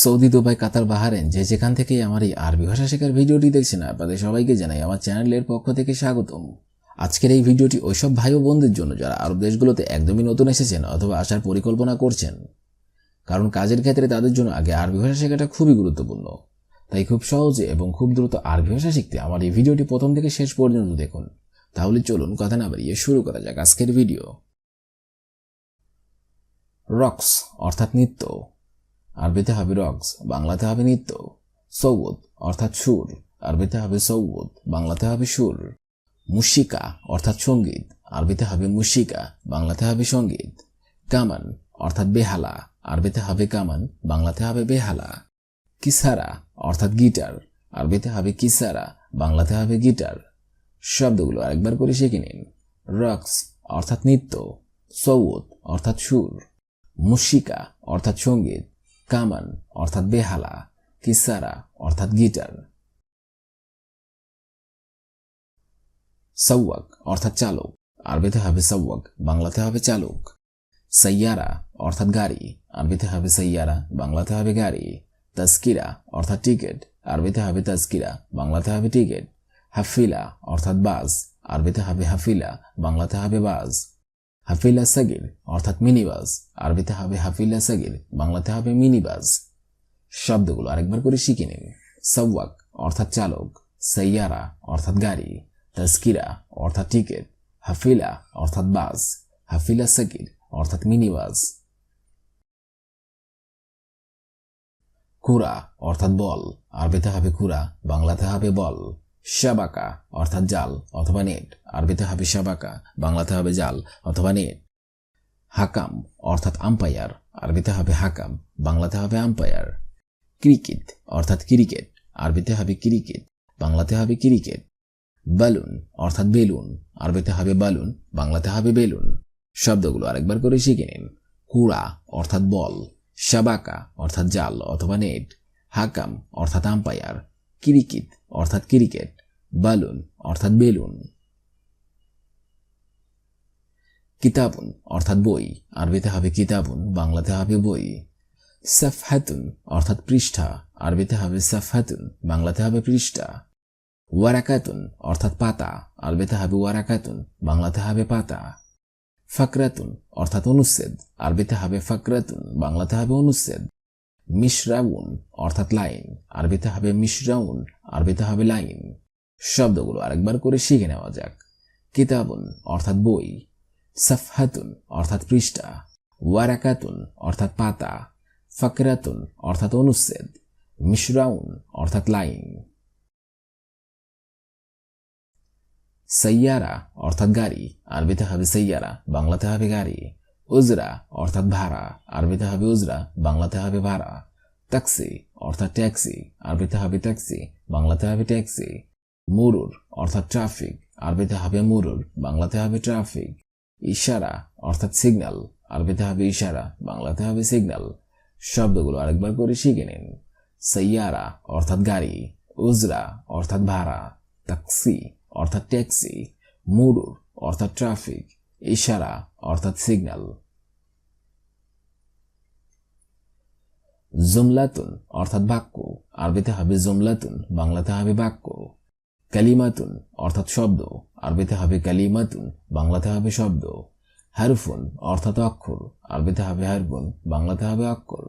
Saudi, Dubai, কাতার বাহারেন যে যেখান থেকে আমার এই আরবি ভাষা শেখার ভিডিওটি দেখছেন আপনাদের সবাইকে জানাই আমার চ্যানেলের পক্ষ থেকে স্বাগতম। আজকের এই ভিডিওটি ওইসব ভাই ও বোনদের জন্য যারা আরব দেশগুলোতে একদমই নতুন এসেছেন অথবা আসার পরিকল্পনা করছেন। কারণ কাজের ক্ষেত্রে তাদের জন্য আগে আরবি ভাষা শেখাটা খুবই গুরুত্বপূর্ণ। তাই খুব সহজে এবং খুব দ্রুত আরবি ভাষা শিখতে আমার এই ভিডিওটি প্রথম থেকে শেষ পর্যন্ত দেখুন। তাহলে চলুন কথা না বাড়িয়ে শুরু করা যাক আজকের ভিডিও। রক্স, অর্থাৎ নৃত্য। আরবিতে হবে রক্স, বাংলাতে হবে নৃত্য। সৌদ, অর্থাৎ সুর। আরবিতে হবে সৌদ, বাংলাতে হবে সুর। মুশিকা, অর্থাৎ সংগীত। আরবিতে হবে মুশিকা, বাংলাতে হবে সংগীত। কামান, অর্থাৎ বেহালা। আরবিতে হবে কামান, বাংলাতে হবে বেহালা। কিসারা, অর্থাৎ গিটার। আরবিতে হবে কিসারা, বাংলাতে হবে গিটার। শব্দগুলো আরেকবার করে শিখে নিন। রক্স, অর্থাৎ নৃত্য। সৌদ, অর্থাৎ সুর। মুশিকা, অর্থাৎ সংগীত। কামান, অর্থাৎ বেহালা, কিসারা, অর্থাৎ গিটার। সৌয়াক অর্থাৎ চালক। আরবিতে হবে সৌয়াক বাংলাতে হবে চালক। সৈয়ারা অর্থাৎ গাড়ি। আরবিতে হবে সৈয়ারা বাংলাতে হবে গাড়ি। তস্কিরা অর্থাৎ টিকিট। আরবিতে হবে তস্কিরা বাংলাতে হবে টিকিট। হাফিলা, অর্থাৎ বাস। আরবিতে হবে হাফিলা, বাংলাতে হবে বাস। হাফিলা সাগির, অর্থাৎ মিনিবাস আরবিতে হবে হাফিলা সাগির, বাংলাতে হবে মিনিবাস শব্দগুলো আরেকবার করে শিখে নিন। সওয়াক, অর্থাৎ চালক। সৈয়ারা অর্থাৎ গাড়ি। তস্কিরা অর্থাৎ টিকিট। হাফিলা, অর্থাৎ বাস। হাফিলা সাকির অর্থাৎ মিনিবাস কুরা, অর্থাৎ বল। আরবিতে হবে কুরা, বাংলাতে হবে বল। শাবাকা অর্থাৎ জাল, অথবা নেট। আরবিতে হবে শাবাকা বাংলাতে হবে জাল, অথবা নেট। হাকাম, অর্থাৎ আম্পায়ার আরবিতে হবে হাকাম, বাংলাতে হবে আম্পায়ার ক্রিকেট, অর্থাৎ ক্রিকেট। আরবিতে হবে ক্রিকেট, বাংলাতে হবে ক্রিকেট। বালুন, অর্থাৎ বেলুন। আরবিতে হবে বালুন, বাংলাতে হবে বেলুন। শব্দগুলো আরেকবার করে শিখে নিন। কুড়া, অর্থাৎ বল। শাবাকা অর্থাৎ জাল, অথবা নেট। হাকাম, অর্থাৎ আম্পায়ার ক্রিকেট অর্থাৎ ক্রিকেট, বালুন, অর্থাৎ বেলুন। কিতাবুন, অর্থাৎ বই, আরবিতে হবে কিতাবুন, বাংলাতে হবে বই। সাফহাতুন, অর্থাৎ পৃষ্ঠা, আরবিতে হবে সাফহাতুন, বাংলাতে হবে পৃষ্ঠা। ওয়ারাকাতুন, অর্থাৎ পাতা, আরবিতে হবে ওয়ারাকাতুন, বাংলাতে হবে পাতা। ফাকরাতুন, অর্থাৎ অনুচ্ছেদ, আরবিতে হবে ফাকরাতুন, বাংলাতে হবে অনুচ্ছেদ। মিশরাউন, অর্থাৎ লাইন। আরবিতে হবে মিশরাউন, আরবিতে হবে লাইন। শব্দগুলো আরেকবার করে শিখে নেওয়া যাক। কিতাবুন, অর্থাৎ বই। সাফহাতুন, অর্থাৎ পৃষ্ঠা। ওয়ারাকাতুন, অর্থাৎ পাতা। ফাকরাতুন, অর্থাৎ অনুচ্ছেদ। মিশরাউন, অর্থাৎ লাইন। সৈয়ারা অর্থাৎ গাড়ি। আরবিতে হবে সৈয়ারা বাংলাতে হবে গাড়ি। উজরা, অর্থাৎ ভাড়া। আরবিতে হবে উজরা, বাংলাতে হবে ভাড়া। ট্যাক্সি, অর্থাৎ ট্যাক্সি। আরবিতে হবে ট্যাক্সি, বাংলাতে হবে ট্যাক্সি। মুরুর, অর্থাৎ ট্রাফিক। আরবিতে হবে মুরুর, বাংলাতে হবে ট্রাফিক। ইশারা, অর্থাৎ সিগন্যাল। আরবিতে হবে ইশারা, বাংলাতে হবে সিগন্যাল। শব্দগুলো আরেকবার করে শিখে নিন। সৈয়ারা অর্থাৎ গাড়ি। উজরা, অর্থাৎ ভাড়া। ট্যাক্সি, অর্থাৎ ট্যাক্সি। মুরুর, অর্থাৎ ট্রাফিক। ইশারা অর্থাৎ সিগন্যাল জুমলাতুন, অর্থাৎ বাক্য। আরবিতে হবে জুমলাতুন, বাংলাতে হবে বাক্য। কালিমাতুন, অর্থাৎ শব্দ। আরবিতে হবে কালিমাতুন, বাংলাতে হবে শব্দ। হারফুন, অর্থাৎ অক্ষর। আরবিতে হবে হারফুন, বাংলাতে হবে অক্ষর।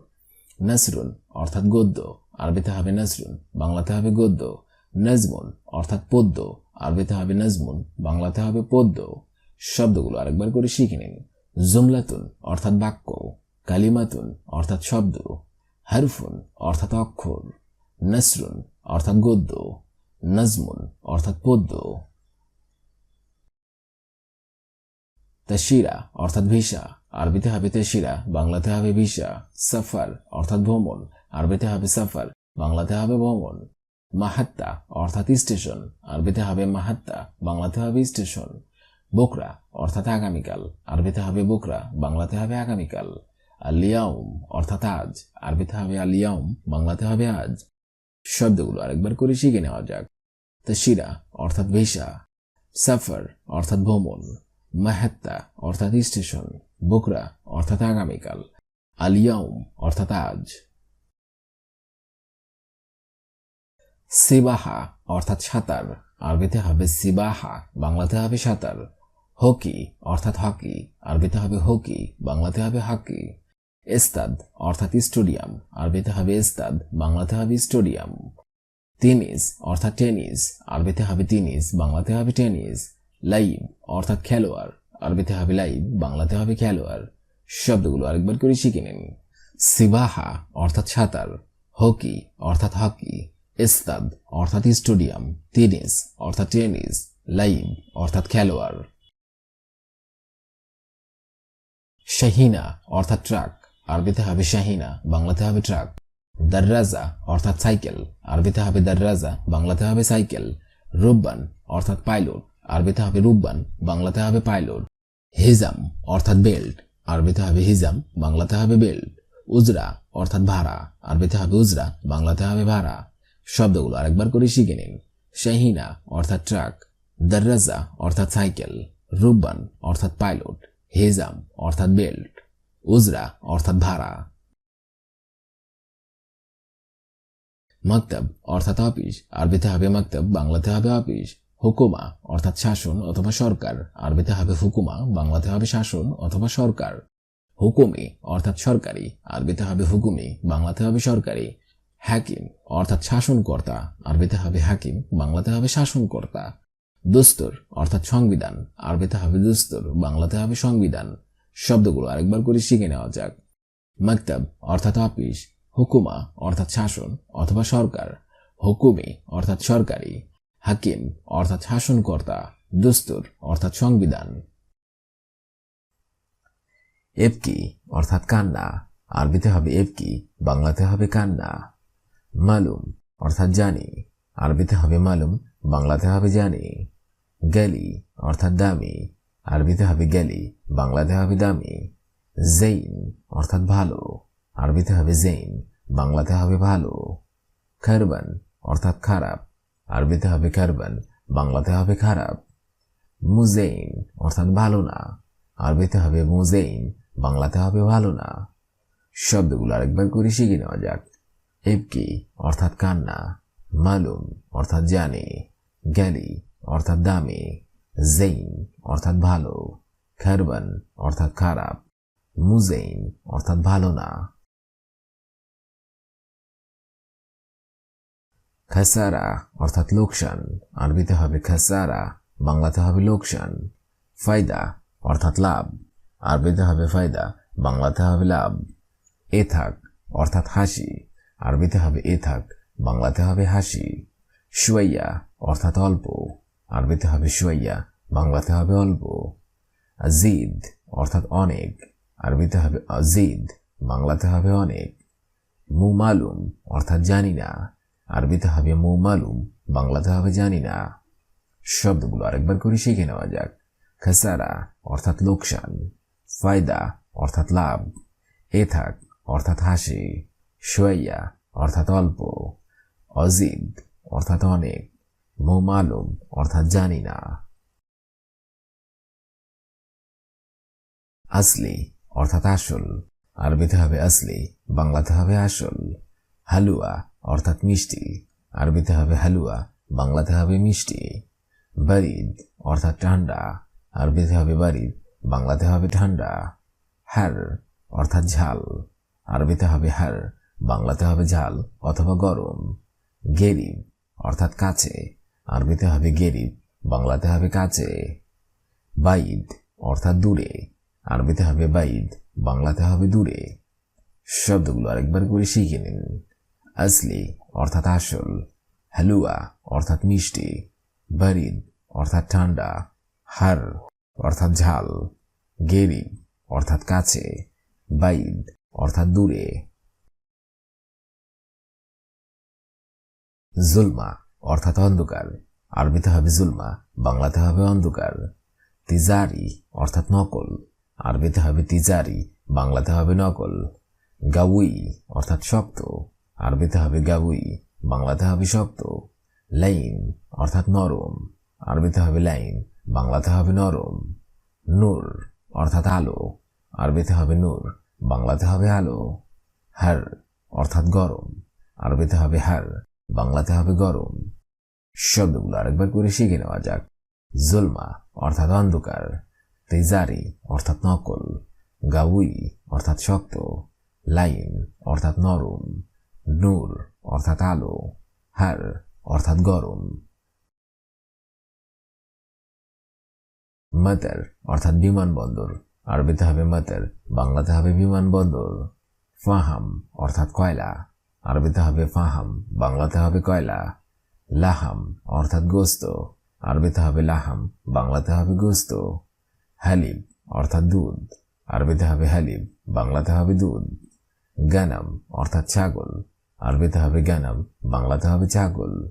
নাসরুন, অর্থাৎ গদ্য। আরবিতে হবে নাসরুন, বাংলাতে হবে গদ্য। নাজমুন, অর্থাৎ পদ্য। আরবিতে হবে নাজমুন, বাংলাতে হবে পদ্য। শব্দগুলো আরেকবার করে শিখে নিন। জুমলাতুন, অর্থাৎ বাক্য। কালিমাতুন, অর্থাৎ শব্দ। হারফুন, অর্থাৎ অক্ষর। নসরুন, অর্থাৎ গদ্য। নজমুন, অর্থাৎ পদ্য। তশিরা অর্থাৎ ভিসা। আরবিতে হবে তেশিরা বাংলাতে হবে ভিসা। সফর, অর্থাৎ ভ্রমণ। আরবিতে হবে সফর, বাংলাতে হবে ভ্রমণ। মাহাত্তা, অর্থাৎ স্টেশন। আরবিতে হবে মাহাত্তা, বাংলাতে হবে স্টেশন। বোকরা, অর্থাৎ আগামীকাল। আরবিতে হবে বোকরা, বাংলাতে হবে আগামীকাল। আলিয়াউম অর্থাৎ আজ। আরবিতে হবে আলিয়াউম বাংলাতে হবে আজ। শব্দগুলো আরেকবার করে শিখে নেওয়া যাক। তশিরা অর্থাৎ ভিসা সাফার, অর্থাৎ ভ্রমণ। মাহাত্তা, অর্থাৎ স্টেশন। বোকরা, অর্থাৎ আগামীকাল। আলিয়াউম অর্থাৎ আজ। সিবাহা, অর্থাৎ সাঁতার। আরবিতে হবে সিবাহা, বাংলাতে হবে সাঁতার। হকি, অর্থাৎ হকি, আরবিতে হবে হকি, বাংলাতে হবে হকি। এস্তাদ, অর্থাৎ স্টেডিয়াম, আরবিতে হবে এস্তাদ, বাংলাতে হবে স্টেডিয়াম। টেনিস অর্থাৎ টেনিস, আরবিতে হবে টেনিস বাংলাতে হবে টেনিস। লাইভ অর্থাৎ খেলোয়াড়, আরবিতে হবে লাইভ বাংলাতে হবে খেলোয়াড়। শব্দগুলো আরেকবার করে শিখে নিন। সিবাহা, অর্থাৎ সাঁতার। হকি, অর্থাৎ হকি। ইস্তাদ অর্থাৎ স্টেডিয়াম। টেনিস অর্থাৎ টেনিস। লাইভ অর্থাৎ খেলোয়াড়। শাহিনা, অর্থাৎ ট্রাক। আরবিতে হবে শাহিনা, বাংলাতে হবে ট্রাক। দর্রাজা, অর্থাৎ সাইকেল। আরবিতে হবে দর্রাজা, বাংলাতে হবে সাইকেল। রুব্বান অর্থাৎ পাইলট। আরবিতে হবে রুব্বান বাংলাতে হবে পাইলট। হিজাম, অর্থাৎ বেল্ট। আরবিতে হবে হিজাম, বাংলাতে হবে বেল্ট। উজরা, অর্থাৎ ভাড়া। আরবিতে হবে উজরা, বাংলাতে হবে ভাড়া। শব্দগুলো আরেকবার করে শিখে নিন। শাহিনা, অর্থাৎ ট্রাক। দর্রাজা, অর্থাৎ সাইকেল। রুব্বান অর্থাৎ পাইলট। হেজাম, অর্থাৎ বেল্ট, উজরা, অর্থাৎ ভাড়া। মক্তব, অর্থাৎ অফিস, আরবিতে হবে মক্তব, বাংলাতে হবে অফিস। হুকুমা, অর্থাৎ শাসন অথবা সরকার, আরবিতে হবে হুকুমা, বাংলাতে হবে শাসন অথবা সরকার। হুকুমি, অর্থাৎ সরকারি, আরবিতে হবে হুকুমি, বাংলাতে হবে সরকারি। হাকিম, অর্থাৎ শাসনকর্তা, আরবিতে হবে হাকিম, বাংলাতে হবে শাসনকর্তা। দুস্তর, অর্থাৎ সংবিধান। আরবিতে হবে দুস্তর, বাংলাতে হবে সংবিধান। শব্দগুলো আরেকবার করে শিখে নেওয়া যাক। মক্তব, অর্থাৎ অফিস। হুকুমা, অর্থাৎ শাসন, অথবা সরকার। হুকুমি, অর্থাৎ সরকারি। হাকিম, অর্থাৎ শাসনকর্তা। দুস্তর, অর্থাৎ সংবিধান। এফকি, অর্থাৎ কান্না। আরবিতে হবে এফকি, বাংলাতে হবে কান্না। মালুম, অর্থাৎ জানি। আরবিতে হবে মালুম, বাংলাতে হবে জানি। গেলি, অর্থাৎ দামি। আরবিতে হবে গেলি, বাংলাতে হবে দামি। জেইন, অর্থাৎ ভালো। আরবিতে হবে জেইন, বাংলাতে হবে ভালো। খারবান, অর্থাৎ খারাপ। আরবিতে হবে খারবান, বাংলাতে হবে খারাপ। মুজেইন, অর্থাৎ ভালো না। আরবিতে হবে মুজেইন, বাংলাতে হবে ভালো না। শব্দগুলো আরেকবার করে শিখে নেওয়া যাক। এবকি অর্থাৎ কান্না। মালুম, অর্থাৎ জানে গ্যালি অর্থাৎ দামি, জেইন, অর্থাৎ ভালো, খারবান, অর্থাৎ খারাপ, মুজেইন, অর্থাৎ ভালো না। খাসারা, অর্থাৎ লোকসান, আরবিতে হবে খাসারা, বাংলাতে হবে লোকসান। ফায়দা, অর্থাৎ লাভ, আরবিতে হবে ফায়দা, বাংলাতে হবে লাভ। এথাক অর্থাৎ হাসি, আরবিতে হবে এথাক বাংলাতে হবে হাসি শুয়াইয়া অর্থাৎ অল্প। আরবিতে হবে শুয়াইয়া বাংলাতে হবে অল্প। আজিদ, অর্থাৎ অনেক। আরবিতে হবে আজিদ, বাংলাতে হবে অনেক। মুমালুম, অর্থাৎ জানি না। আরবিতে হবে মুমালুম, বাংলাতে হবে জানি না। শব্দগুলো আরেকবার করে শিখে নেওয়া যাক। খাসারা, অর্থাৎ লোকসান। ফায়দা, অর্থাৎ লাভ। এথাক অর্থাৎ হাসি। সোয়াইয়া, অর্থাৎ অল্প। অজিদ অর্থাৎ অনেক, মোমালুম, অর্থাৎ জানি না। আসলি, অর্থাৎ আসল। আরবিতে হবে আসলি, বাংলাতে হবে আসল। হালুয়া, অর্থাৎ মিষ্টি। আরবিতে হবে হালুয়া, বাংলাতে হবে মিষ্টি। বারিদ, অর্থাৎ ঠান্ডা। আরবিতে হবে বারিদ, বাংলাতে হবে ঠান্ডা। হার, অর্থাৎ ঝাল। আরবিতে হবে হার, বাংলাতে হবে ঝাল অথবা গরম। গেরিব, অর্থাৎ কাছে। আরবিতে হবে গেরিব, বাংলাতে হবে কাছে। বাইদ, অর্থাৎ দূরে। আরবিতে হবে বাইদ, বাংলাতে হবে দূরে। শব্দগুলো আরেকবার করে শিখে নিন। আসলি, অর্থাৎ আসল। হালুয়া, অর্থাৎ মিষ্টি। বারিদ, অর্থাৎ ঠান্ডা। হার, অর্থাৎ ঝাল। গেরিব, অর্থাৎ কাছে। বাইদ, অর্থাৎ দূরে। জুলমা, অর্থাৎ অন্ধকার। আরবিতে হবে জুলমা, বাংলাতে হবে অন্ধকার। তিজারি, অর্থাৎ নকল। আরবিতে হবে তিজারি, বাংলাতে হবে নকল। গাউই, অর্থাৎ শক্ত আরবিতে হবে গাউই, বাংলাতে হবে শক্ত লাইন, অর্থাৎ নরম। আরবিতে হবে লাইন, বাংলাতে হবে নরম। নূর, অর্থাৎ আলো। আরবিতে হবে নূর, বাংলাতে হবে আলো। হার, অর্থাৎ গরম। আরবিতে হবে হার। বাংলাতে হবে গরম। শব্দগুলো আরেকবার করে শিখে নেওয়া যাক। জুলমা, অর্থাৎ অন্ধকার। তেজারি, অর্থাৎ নকল। গাউই, অর্থাৎ শক্ত। লাইন, অর্থাৎ নরম। নূর, অর্থাৎ আলো। হার, অর্থাৎ গরম। মাতার, অর্থাৎ বিমানবন্দর। আরবিতে হবে মাতার, বাংলাতে হবে বিমানবন্দর। ফাহাম, অর্থাৎ কয়লা। আরবিতে হবে ফাহাম, বাংলাতে হবে কয়লা, লাহাম, অর্থাৎ গোস্ত। আরবিতে হবে লাহাম, বাংলাতে হবে গোস্ত। হালিব অর্থাৎ দুধ। আরবিতে হবে হালিব বাংলাতে হবে দুধ। গানাম, অর্থাৎ ছাগল। আরবিতে হবে গানাম, বাংলাতে হবে ছাগল।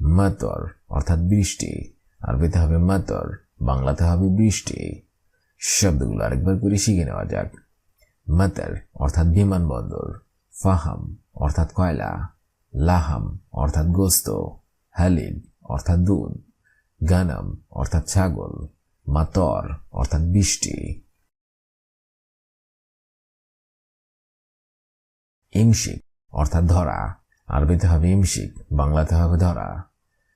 মাতর, অর্থাৎ বৃষ্টি। আরবিতে হবে মাতর, বাংলাতে হবে বৃষ্টি। শব্দগুলো আরেকবার করে শিখে নেওয়া যাক। মাতার, অর্থাৎ বিমানবন্দর। ফাহাম, অর্থাৎ কয়লা, লাহাম, অর্থাৎ গোস্ত হালিব অর্থাৎ দুধ, গানাম, অর্থাৎ ছাগল, মাতর, অর্থাৎ বৃষ্টি। ইমশিক, অর্থাৎ ধরা, আরবিতে হবে ইমশিক, বাংলাতে হবে ধরা।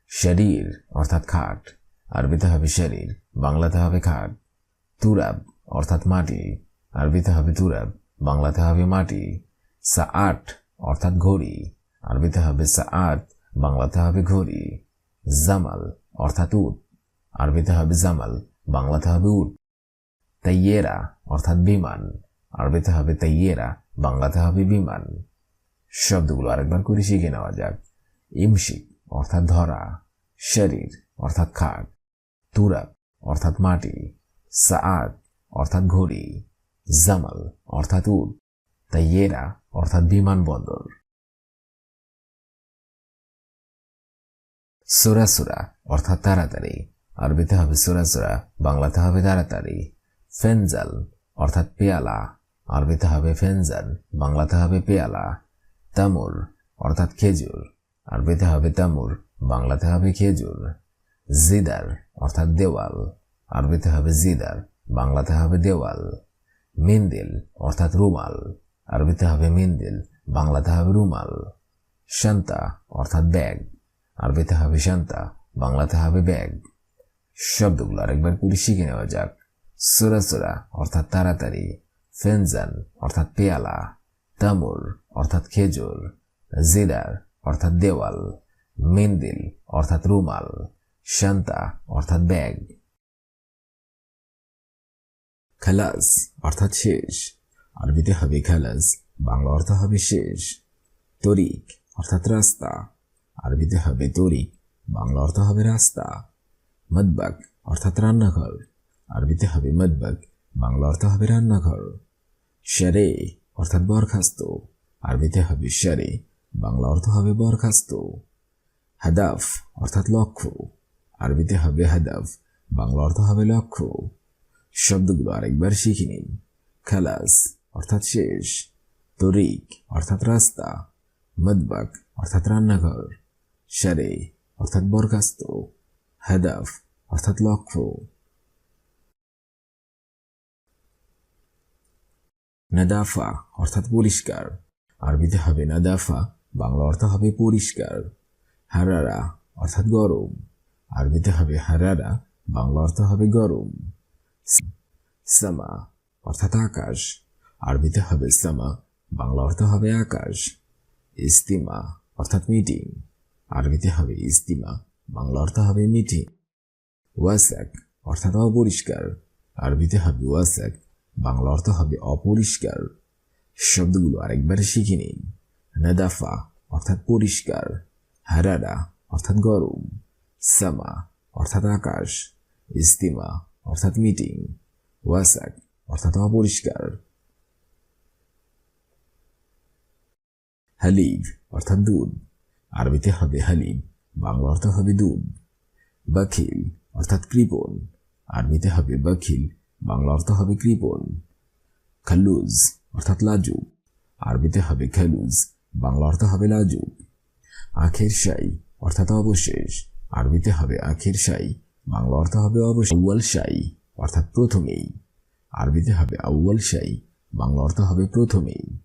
শরীর, অর্থাৎ খাট, আরবিতে হবে শরীর, বাংলাতে হবে খাট। তুরাব, অর্থাৎ মাটি, আরবিতে হবে তুরাব, বাংলাতে হবে মাটি। সা আট অর্থাৎ ঘড়ি। আরবিতে হবে সা আট বাংলাতে হবে ঘড়ি। জামাল অর্থাৎ উট। আরবিতে হবে জামাল, বাংলাতে হবে উট। তাইয়েরা অর্থাৎ বিমান। আরবিতে হবে তাইয়েরা, বাংলাতে হবে বিমান। শব্দগুলো আরেকবার করে শিখে নেওয়া যাক। ইমশিক অর্থাৎ ধরা। শরীর অর্থাৎ খাট। তুরাব অর্থাৎ মাটি। সাআদ অর্থাৎ ঘড়ি। জামাল অর্থাৎ উট। তাইয়েরা অর্থাৎ বিমানবন্দর সুরাসুরা অর্থাৎ তাড়াতাড়ি। আরবিতে হবে সুরাসুরা বাংলাতে হবে তাড়াতাড়ি। ফেনজাল, অর্থাৎ পেয়ালা। আরবিতে হবে ফেনজাল, বাংলাতে হবে পেয়ালা। তামুর, অর্থাৎ খেজুর। আরবিতে হবে তামুর, বাংলাতে হবে খেজুর। জিদার, অর্থাৎ দেওয়াল। আরবিতে হবে জিদার, বাংলাতে হবে দেওয়াল। মিন্দিল, অর্থাৎ রুমাল। আরবিতে হবে মিন্দিল, বাংলাতে হবে রুমাল। শান্তা অর্থাৎ ব্যাগ। আরবিতে হবে শান্তা, বাংলাতে হবে ব্যাগ। শব্দগুলো আরেকবার করে শিখে নেওয়া যাক। সোরা সোরা অর্থাৎ তাড়াতাড়ি। ফেনজান অর্থাৎ পেয়ালা। তামুর অর্থাৎ খেজুর। জিদার অর্থাৎ দেওয়াল। মিন্দিল অর্থাৎ রুমাল। শান্তা অর্থাৎ ব্যাগ। খালাস অর্থাৎ শেষ। আরবিতে হবে খালাস, বাংলা অর্থ হবে শেষ, তরিক অর্থাৎ রাস্তা। আরবিতে হবে তরিক, বাংলা অর্থ হবে রাস্তা। মদবাক অর্থাৎ রান্নাঘর। আরবিতে হবে মদবাক বাংলা অর্থ হবে রান্নাঘর। সেরে অর্থাৎ বরখাস্ত। আরবিতে হবে সেরে বাংলা অর্থ হবে বরখাস্ত। হাদাফ অর্থাৎ লক্ষ্য। আরবিতে হবে হাদাফ, বাংলা অর্থ হবে লক্ষ্য। শব্দগুলো আরেকবার শিখে নিন। খালাস অর্থাৎ শেষ, তরিক, অর্থাৎ রাস্তা মদবাক অর্থাৎ রান্নাঘর, সারে, অর্থাৎ বরখাস্ত, হাদাফ, অর্থাৎ লক্ষ্য। নাদাফা, অর্থাৎ পরিষ্কার। আরবিতে হবে নাদাফা, বাংলা অর্থ হবে পরিষ্কার। হারারা, অর্থাৎ গরম। আরবিতে হবে হারারা, বাংলা অর্থ হবে গরম। সামা, অর্থাৎ আকাশ। আরবিতে হবে সামা, বাংলা অর্থ হবে আকাশ। ইস্তিমা অর্থাৎ মিটিং। আরবিতে হবে ইস্তিমা বাংলা অর্থ হবে মিটিং। ওয়াসাক, অর্থাৎ অপরিষ্কার। আরবিতে হবে ওয়াসাক, বাংলা অর্থ হবে অপরিষ্কার। শব্দগুলো আরেকবার শিখে নিন। নাদাফা, অর্থাৎ পরিষ্কার। হারারা, অর্থাৎ গরম। সামা, অর্থাৎ আকাশ। ইস্তিমা অর্থাৎ মিটিং। ওয়াসাক, অর্থাৎ অপরিষ্কার। হালিব অর্থাৎ দুধ। আরবিতে হবে হালিব বাংলা অর্থ হবে দুধ। বাখিল, অর্থাৎ কৃপণ। আরবিতে হবে বাখিল, বাংলা অর্থ হবে কৃপণ। খালুজ, অর্থাৎ লাজুক। আরবিতে হবে খালুজ, বাংলা অর্থ হবে লাজুক। আখের সাই অর্থাৎ অবশেষ। আরবিতে হবে আখের সাই বাংলা অর্থ হবে অবশেষ। আউয়াল শাই, অর্থাৎ প্রথমেই। আরবিতে হবে আউয়াল শাই, বাংলা অর্থ হবে প্রথমেই।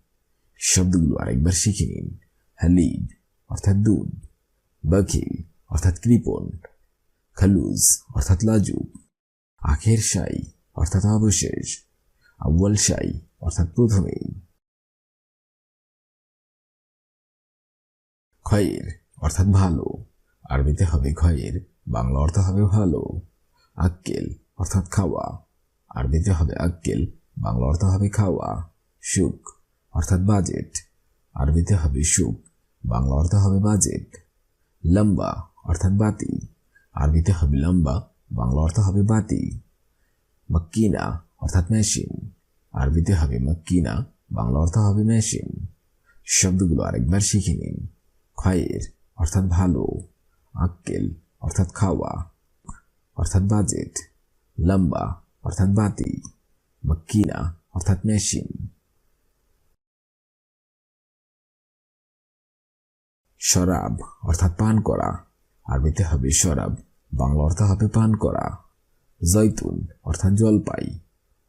শব্দগুলো আরেকবার শিখে নিন। হালিব অর্থাৎ দুধ বাকিল অর্থাৎ কৃপণ খালুজ অর্থাৎ লাজুক, আখের সাই অর্থাৎ অবশেষ আব্বাল সাই অর্থাৎ প্রথমেই। খয়ের অর্থাৎ ভালো, আরবিতে হবে খয়ের, বাংলা অর্থ হবে ভালো, আক্কেল অর্থাৎ খাওয়া, আরবিতে হবে আক্কেল, বাংলা অর্থ হবে খাওয়া সুখ অর্থাৎ বাজেট। আরবিতে হবে সুখ, বাংলা অর্থ হবে বাজেট। লম্বা অর্থাৎ বাতি। আরবিতে হবে লম্বা, বাংলা অর্থ হবে বাতি। মক্কিনা অর্থাৎ মেশিন। আরবিতে হবে মক্কিনা, বাংলা অর্থ হবে মেশিন। শব্দগুলো আরেকবার শিখে নিন। খয়ের অর্থাৎ ভালো। আক্কেল অর্থাৎ খাওয়া। অর্থাৎ বাজেট। লম্বা অর্থাৎ বাতি। মক্কিনা অর্থাৎ মেশিন। শরাব, অর্থাৎ পান করা। আরবিতে হবে শরাব, বাংলা অর্থ হবে পান করা। জৈতুন অর্থাৎ জলপাই।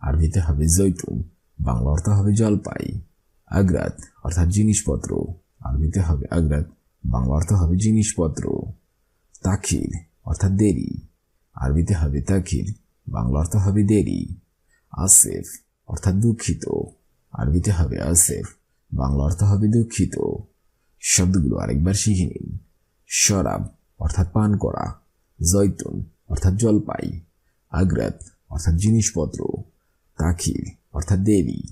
আরবিতে হবে জৈতুন বাংলা অর্থ হবে জলপাই। আগ্রাত, অর্থাৎ জিনিসপত্র। আরবিতে হবে আগ্রাত, বাংলা অর্থ হবে জিনিসপত্র। তাখির, অর্থাৎ দেরি। আরবিতে হবে তাখির, বাংলা অর্থ হবে দেরি। আসেফ, অর্থাৎ দুঃখিত। আরবিতে হবে আসেফ, বাংলা অর্থ হবে দুঃখিত। শব্দগুলো আরেকবার শিখে নিন। শরাব, অর্থাৎ পান করা। জৈতুন, অর্থাৎ জলপাই। আগ্রাত, অর্থাৎ জিনিসপত্র। তাখির অর্থাৎ দেবী।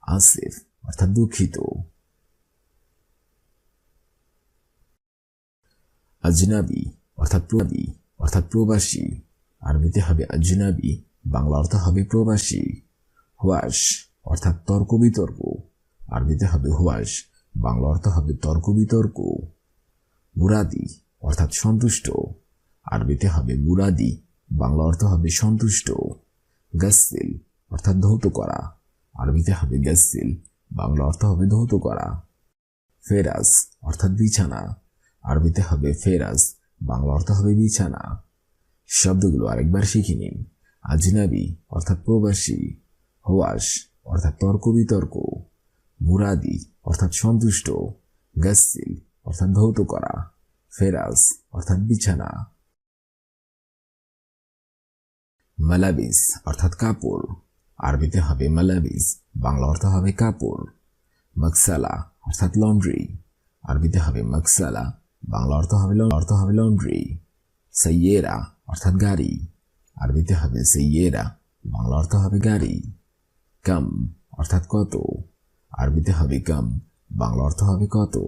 আসেফ, অর্থাৎ দুঃখিত। আজনাবি, অর্থাৎ প্রবি অর্থাৎ প্রবাসী। আরবিতে হবে আজনাবি, বাংলা অর্থ হবে প্রবাসী। হুয়াস অর্থাৎ তর্ক বিতর্ক। আরবিতে হবে হুয়াস বাংলা অর্থ হবে তর্ক বিতর্ক। মুরাদি, অর্থাৎ সন্তুষ্ট। আরবিতে হবে মুরাদি বাংলা অর্থ হবে সন্তুষ্ট। গাসিল অর্থাৎ ধৌত করা। আরবিতে হবে গাসিল বাংলা অর্থ হবে ধৌত করা। ফেরাজ, অর্থাৎ বিছানা। আরবিতে হবে ফেরাজ, বাংলা অর্থ হবে বিছানা। শব্দগুলো আরেকবার শিখে নিন। আজনাবি, অর্থাৎ প্রবাসী। হোয়াস অর্থাৎ তর্ক বিতর্ক। মুরাদি অর্থাৎ সন্তুষ্ট, গাসিল, অর্থাৎ ধৌত করা, ফেরাজ, অর্থাৎ বিছানা। মালাবিস, অর্থাৎ কাপড়। আরবিতে হবে মালাবিস, বাংলা অর্থ হবে কাপড়। মকসালা, অর্থাৎ লন্ড্রি। আরবিতে হবে মকসালা, বাংলা অর্থ হবে অর্থ হবে লন্ড্রি। সৈয়েরা অর্থাৎ গাড়ি। আরবিতে হবে সৈয়েরা বাংলা অর্থ হবে গাড়ি। কাম, অর্থাৎ কত? আরবিতে হবে কাম বাংলা অর্থ হবে কত?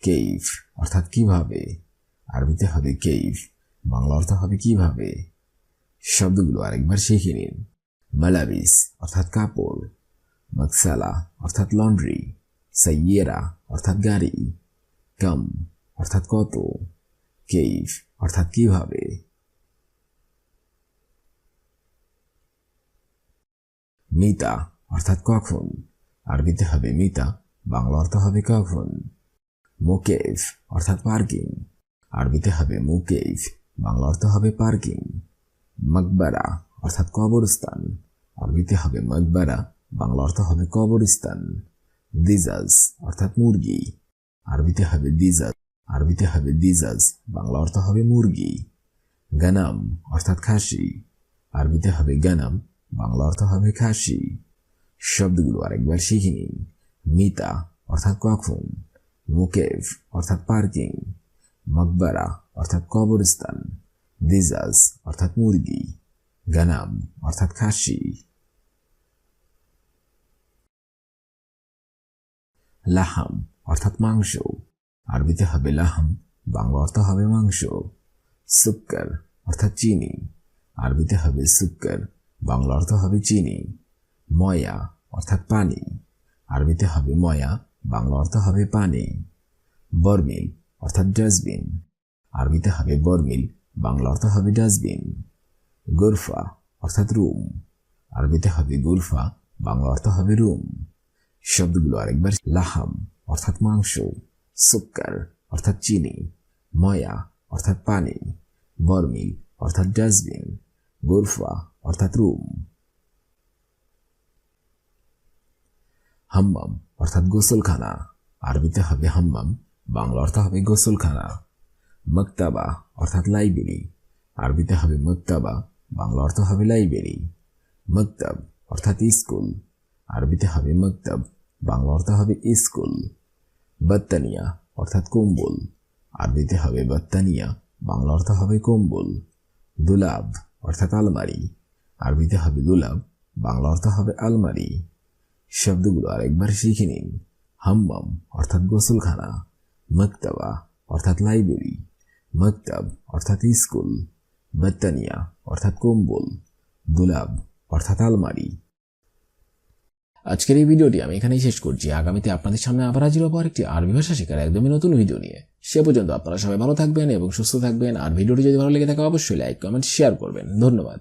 কেইফ, অর্থাৎ কীভাবে? আরবিতে হবে কেইফ, বাংলা অর্থ হবে কীভাবে? শব্দগুলো আরেকবার শিখে নিন। মালাবিস, অর্থাৎ কাপড়। মকসালা, অর্থাৎ লন্ড্রি। সাইয়েরা, অর্থাৎ গাড়ি। কাম, অর্থাৎ কত? কেইফ, অর্থাৎ কীভাবে? মিতা, অর্থাৎ কখন? আরবিতে হবে মিতা, বাংলা অর্থ হবে কখন? মুকেফ অর্থাৎ পার্কিং। আরবিতে হবে মুকেফ বাংলা অর্থ হবে পার্কিং। মকবারা, অর্থাৎ কবরস্থান। আরবিতে হবে মকবারা, বাংলা অর্থ হবে কবরস্থান। দিজাজ, অর্থাৎ মুরগি। আরবিতে হবে দিজাজ, আরবিতে হবে দিজাজ, বাংলা অর্থ হবে মুরগি। গানাম, অর্থাৎ খাসি। আরবিতে হবে গানাম, বাংলা অর্থ হবে খাসি। শব্দগুলো আরেকবার শিখে নিন। মিতা অর্থাৎ কখন? মুকেভ অর্থাৎ পার্কিং। মকবারা অর্থাৎ কবরস্থান। দিজাজ অর্থাৎ মুরগি। গানাম অর্থাৎ খাসি। লাহাম অর্থাৎ মাংস। আরবিতে হবে লাহাম, বাংলা অর্থ হবে মাংস। সুক্কার অর্থাৎ চিনি। আরবিতে হবে সুক্কার, বাংলা অর্থ হবে চিনি। ময়া, অর্থাৎ পানি। আরবিতে হবে ময়া, বাংলা অর্থ হবে পানি। বরমিল, অর্থাৎ ডাস্টবিন। আরবিতে হবে বর্মিল, বাংলা অর্থ হবে ডাস্টবিন। গোরফা, অর্থাৎ রুম। আরবিতে হবে গুলফা বাংলা অর্থ হবে রুম। শব্দগুলো আরেকবার, লাহাম, অর্থাৎ মাংস। সুক্কার, অর্থাৎ চিনি। ময়া, অর্থাৎ পানি। বরমিল, অর্থাৎ ডাস্টবিন। গোরফা, অর্থাৎ রুম। হাম্মাম অর্থাৎ গোসলখানা। আরবিতে হবে হাম্মাম, বাংলা অর্থ হবে গোসলখানা। মক্তাবা, অর্থাৎ লাইব্রেরি। আরবিতে হবে মক্তাবা, বাংলা অর্থ হবে লাইব্রেরি। মক্তব, অর্থাৎ স্কুল। আরবিতে হবে মক্তব, বাংলা অর্থ হবে স্কুল। বত্তানিয়া, অর্থাৎ কম্বল। আরবিতে হবে বত্তানিয়া, বাংলা অর্থ হবে কম্বল। দুলাব, অর্থাৎ আলমারি। আরবিতে হবে দুলাব, বাংলা অর্থ হবে আলমারি। শব্দগুলো আরেকবার শিখে নিন। হাম্মাম অর্থাৎ গোসলখানা, মক্তবা অর্থাৎ লাইব্রেরি, মক্তব অর্থাৎ স্কুল বত্তানিয়া অর্থাৎ কম্বল, দুলাব অর্থাৎ আলমারি। আজকের এই ভিডিওটি আমি এখানেই শেষ করছি। আগামীতে আপনাদের সামনে আবার হাজির হব একটি আরবি ভাষা শেখার একদমই নতুন ভিডিও নিয়ে। সে পর্যন্ত আপনারা সবাই ভালো থাকবেন এবং সুস্থ থাকবেন। আর ভিডিওটি যদি ভালো লেগে থাকে, অবশ্যই লাইক কমেন্ট শেয়ার করবেন। ধন্যবাদ।